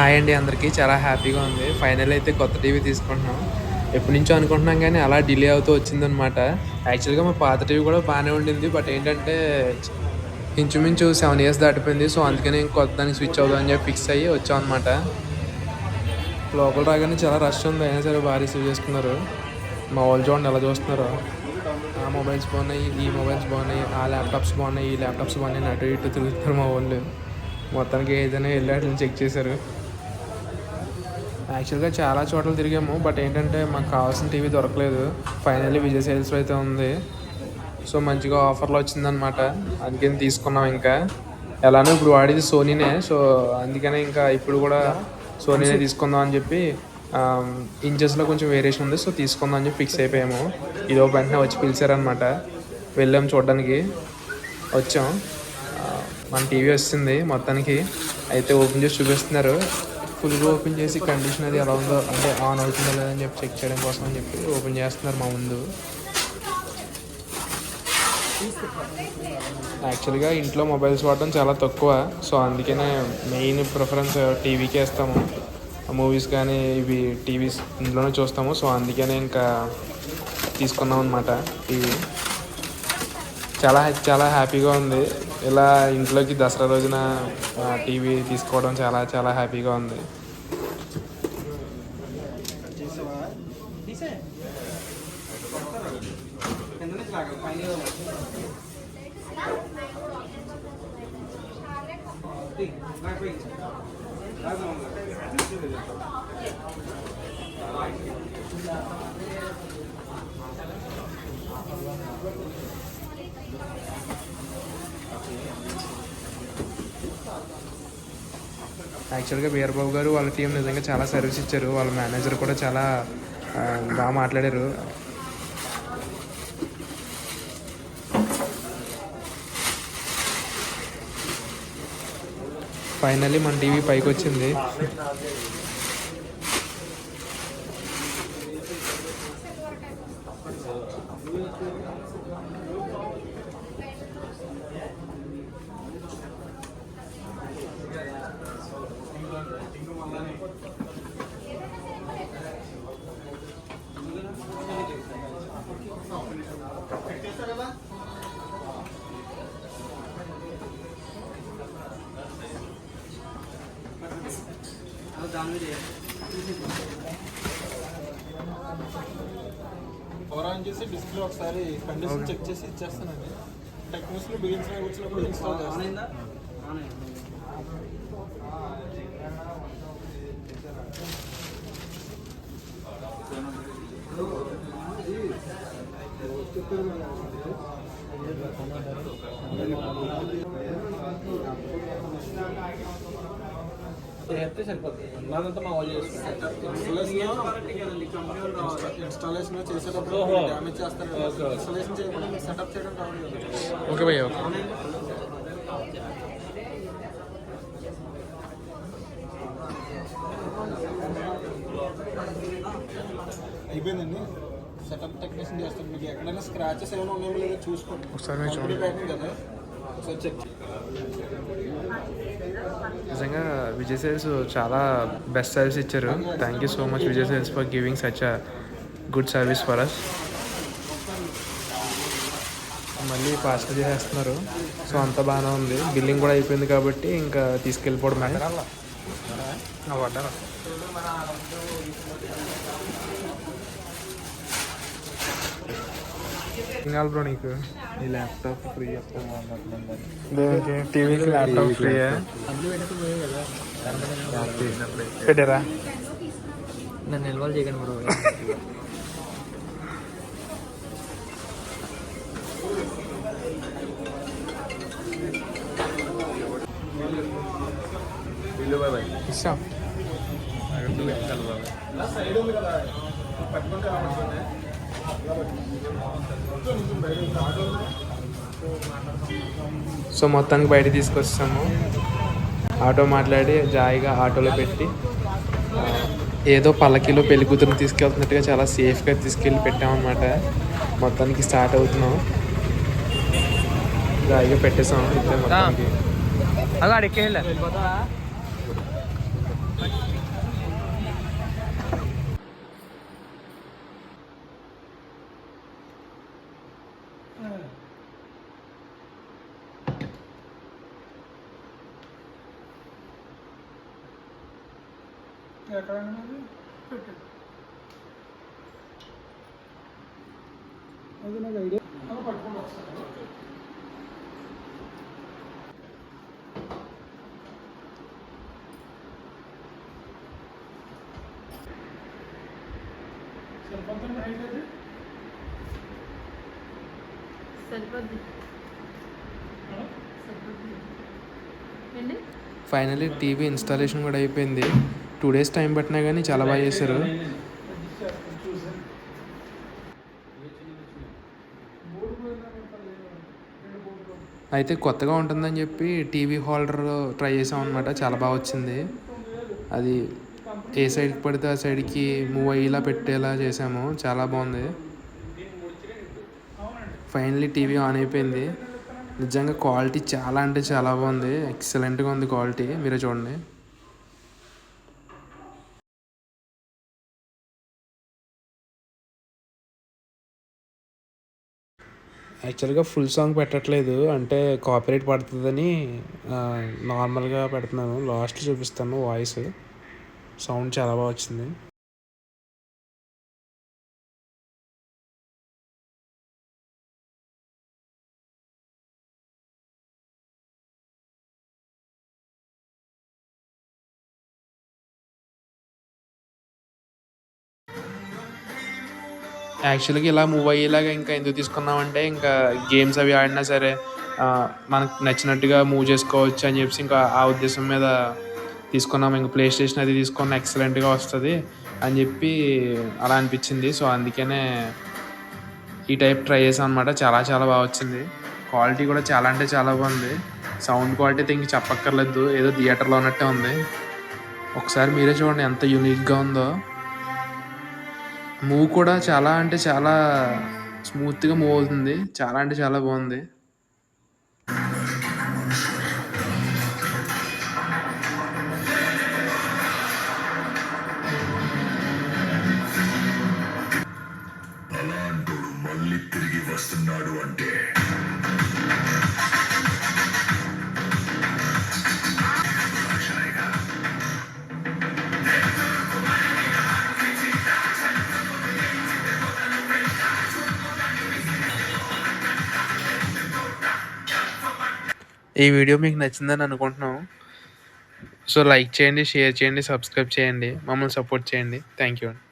Hi అండి అందరికీ. చాలా హ్యాపీగా ఉంది. ఫైనల్ అయితే కొత్త టీవీ తీసుకుంటున్నాం. ఎప్పటి నుంచో అనుకుంటున్నాం కానీ అలా డిలే అవుతూ వచ్చిందనమాట యాక్చువల్గా మా పాత టీవీ కూడా బాగానే ఉండింది. బట్ ఏంటంటే ఇంచుమించు సెవెన్ ఇయర్స్ దాటిపోయింది. సో అందుకని కొత్త దానికి స్విచ్ అవుదామని చెప్పి ఫిక్స్ అయ్యి వచ్చాం అనమాట లోపల రాగానే చాలా రష్ ఉంది. అయినా సరే బాగా రిసీవ్ చేసుకున్నారు. మా వాళ్ళు చూడండి ఎలా చూస్తున్నారు. ఆ మొబైల్స్ బాగున్నాయి ఈ మొబైల్స్ బాగున్నాయి ఆ ల్యాప్టాప్స్ బాగున్నాయి ఈ ల్యాప్టాప్స్ బాగున్నాయి అటు ఇటు తిరుగుతున్నారు మా వాళ్ళు. మొత్తానికి ఏదైనా వెళ్ళి చెక్ చేశారు. యాక్చువల్గా చాలా చోట్ల తిరిగాము బట్ ఏంటంటే మాకు కావాల్సిన టీవీ దొరకలేదు. ఫైనల్లీ విజయ్ సేల్స్లో అయితే ఉంది. సో మంచిగా ఆఫర్లో వచ్చిందనమాట అందుకని తీసుకున్నాం ఇంకా. ఎలానో ఇప్పుడు వాడేది సోనీనే. సో అందుకనే ఇంకా ఇప్పుడు కూడా సోనీనే తీసుకుందాం అని చెప్పి ఇంచెస్లో కొంచెం వేరియేషన్ ఉంది. సో తీసుకుందాం అని చెప్పి ఫిక్స్ అయిపోయాము. ఇది ఒక వెంటనే వచ్చి పిలిచారనమాట వెళ్ళాం చూడడానికి. వచ్చాం. మన టీవీ వస్తుంది మొత్తానికి. అయితే ఓపెన్ చేసి చూపిస్తున్నారు. ఫుల్గా ఓపెన్ చేసి కండిషన్ అది ఎలా ఉందో అంటే ఆన్ అవుతుందో లేదని చెప్పి చెక్ చేయడం కోసం అని చెప్పి ఓపెన్ చేస్తున్నారు మా ముందు. యాక్చువల్గా ఇంట్లో మొబైల్స్ వాడడం చాలా తక్కువ. సో అందుకనే మెయిన్ ప్రిఫరెన్స్ టీవీకి వేస్తాము. మూవీస్ కానీ ఇవి టీవీస్ ఇంట్లోనే చూస్తాము. సో అందుకనే ఇంకా తీసుకున్నాం అనమాట టీవీ. చాలా చాలా హ్యాపీగా ఉంది. ఇలా ఇంట్లోకి దసరా రోజున టీవీ తీసుకోవడం చాలా చాలా హ్యాపీగా ఉంది. యాక్చువల్గా బీరబాబు గారు వాళ్ళ టీం నిజంగా చాలా సర్వీస్ ఇచ్చారు. వాళ్ళ మేనేజర్ కూడా చాలా బాగా మాట్లాడారు. ఫైనల్లీ మన టీవీ పైకి వచ్చింది ఆన్ చేసి డిస్ప్లే ఒకసారి కండిషన్ చెక్ చేసి ఇచ్చేస్తానండి టెక్నిక్స్ బిగించిన వచ్చినప్పుడు ఇన్స్టాల్ చేస్తాను. సరిపోతుంది నాదంతా మా వాళ్ళు చేసుకుంటారు ఇన్స్టాలేషన్ చేసేటప్పుడు డ్యామేజ్ చేస్తారు ఇన్స్టాలేషన్ చేయకుండా మీకు సెటప్ చేయడం కావాలి కదా. ఓకే భయ్య ఓకే అయిపోయిందండి సెటప్ టెక్నీషియన్ చేస్తారు మీకు ఎక్కడైనా స్క్రాచెస్ ఏమైనా ఉన్నాయో లేదో చూసుకోండి ఒకసారి మీరు కంపెనీ చూడండి ప్యాకింగ్ కదా ఒకసారి చెక్ నిజంగా విజయ్ సేల్స్ చాలా బెస్ట్ సర్వీస్ ఇచ్చారు. Thank you so much Vijay sales for giving such a good service for us మళ్ళీ పార్సల్ చేసేస్తున్నారు. సో అంతా బాగానే ఉంది. బిల్లింగ్ కూడా అయిపోయింది కాబట్టి ఇంకా తీసుకెళ్ళిపోవడమే. పడ్డారా ఏం కావాలి బ్రో నీకు ఈ ల్యాప్టాప్ ఫ్రీ చెప్తాను దేనికి టీవీకి ల్యాప్టాప్ ఫ్రీయా పెట్టారా నన్ను నిల్వలు చేయకండి బ్రో ఇస్తాం సైడ్ ఉంది కదా పట్టుకుంటే రావట్లేదు సో మొత్తానికి బయట తీసుకొస్తాము. ఆటో మాట్లాడి జాయిగా ఆటోలో పెట్టి ఏదో పల్లకిలో పెళ్ళి కూతురుని తీసుకెళ్తున్నట్టుగా చాలా సేఫ్గా తీసుకెళ్ళి పెట్టామన్నమాట. మొత్తానికి స్టార్ట్ అవుతున్నాం. జాయిగా పెట్టేసాం ఇప్పుడే మొత్తానికి. అలా అడిగే ఎక్కడ అది నాకు ఐడియా. పట్టుకోండి ఒకసారి సరిపోతుంది హైట్ అది? సరిపోద్ది. సరిపోద్ది. ఏంటి? ఫైనలీ టీవీ ఇన్స్టాలేషన్ కూడా అయిపోయింది. టూ డేస్ టైం పట్టినా కానీ చాలా బాగా చేశారు. అయితే కొత్తగా ఉంటుందని చెప్పి టీవీ హోల్డర్ ట్రై చేసాం అనమాట చాలా బాగా వచ్చింది. అది ఏ సైడ్కి పడితే ఆ సైడ్కి మూవ్ అయ్యేలా పెట్టేలా చేసాము. చాలా బాగుంది. ఫైనలీ టీవీ ఆన్ అయిపోయింది. నిజంగా క్వాలిటీ చాలా అంటే చాలా బాగుంది. ఎక్సలెంట్గా ఉంది క్వాలిటీ. మీరే చూడండి. యాక్చువల్గా ఫుల్ సాంగ్ పెట్టట్లేదు. అంటే కాపీరైట్ పడుతుందని నార్మల్గా పెడుతున్నాను. లాస్ట్లో చూపిస్తాను వాయిస్. సౌండ్ చాలా బాగా వచ్చింది. యాక్చువల్గా ఇలా మూవ్ అయ్యేలాగా ఇంకా ఎందుకు తీసుకున్నామంటే ఇంకా గేమ్స్ అవి ఆడినా సరే మనకు నచ్చినట్టుగా మూవ్ చేసుకోవచ్చు అని చెప్పి ఇంకా ఆ ఉద్దేశం మీద తీసుకున్నాం. ఇంకా ప్లే స్టేషన్ అది తీసుకున్న ఎక్సలెంట్గా వస్తుంది అని చెప్పి అలా అనిపించింది. సో అందుకనే ఈ టైప్ ట్రై చేసాం అనమాట చాలా చాలా బాగా వచ్చింది. క్వాలిటీ కూడా చాలా అంటే చాలా బాగుంది. సౌండ్ క్వాలిటీ అయితే ఇంక చెప్పక్కర్లేదు. ఏదో థియేటర్లో ఉన్నట్టే ఉంది. ఒకసారి మీరే చూడండి ఎంత యూనిక్గా ఉందో. మూవ్ కూడా చాలా అంటే చాలా స్మూత్గా మూవ్ అవుతుంది. చాలా అంటే చాలా బాగుంది. ఈ వీడియో మీకు నచ్చిందని అనుకుంటున్నాం. సో లైక్ చేయండి షేర్ చేయండి సబ్స్క్రైబ్ చేయండి. మమ్మల్ని సపోర్ట్ చేయండి. థ్యాంక్ యూ అండి.